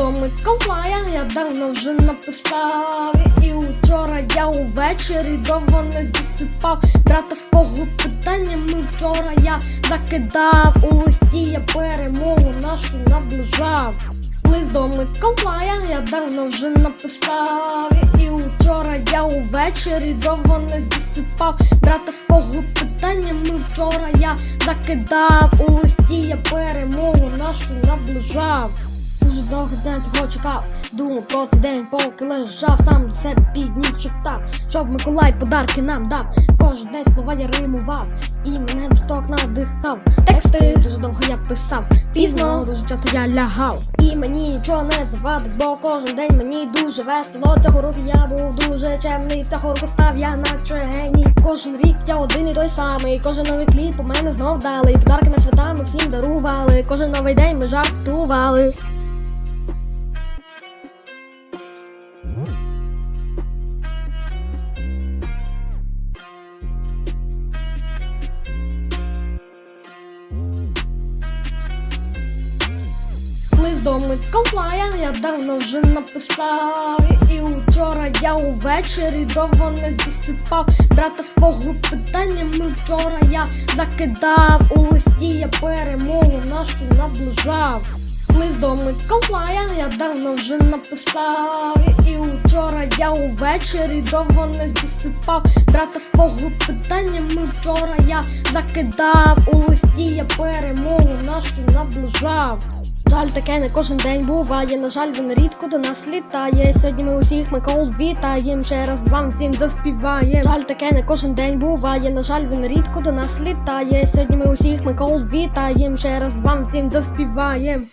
до Миколая я давно вже написав. І вчора я увечері довго не засипав. Брата свого питаннями вчора я закидав. У листі я перемогу нашу наближав. Лист до Миколая я давно вже написав. І вчора я увечері довго не засипав. Брата свого питаннями вчора я закидав. У листі я перемогу нашу наближав Дуже довго день цього чекав. Думав про цей день, поки лежав Сам для себе підніс читав Щоб Миколай подарки нам дав. Кожен день слова я римував І мене місток надихав. Тексти дуже довго я писав Пізно дуже часто я лягав. І мені нічого не завадить, бо кожен день мені дуже весело. Цього року я був дуже чемний Цього року став я наче геній Кожен рік я один і той самий Кожен новий кліп у мене знов дали. Подарки на свята ми всім дарували Кожен новий день ми жартували Лист до Миколая я давно вже написав. І вчора я увечері довго не засипав. Брата свого питаннями вчора я закидав. У листі я перемогу нашу наближав. Лист до Миколая я давно вже написав. І вчора я увечері довго не засипав. Брата свого питаннями вчора я закидав. У листі я перемогу нашу наближав Жаль, таке не кожен день буває. На жаль, він рідко до нас літає. Сьогодні ми усіх Микол вітаєм. Ще раз вам всім заспіваєм. Жаль, таке не кожен день буває. На жаль, він рідко до нас літає. Сьогодні ми усіх Микол вітаєм. Ще раз вам всім заспіваєм.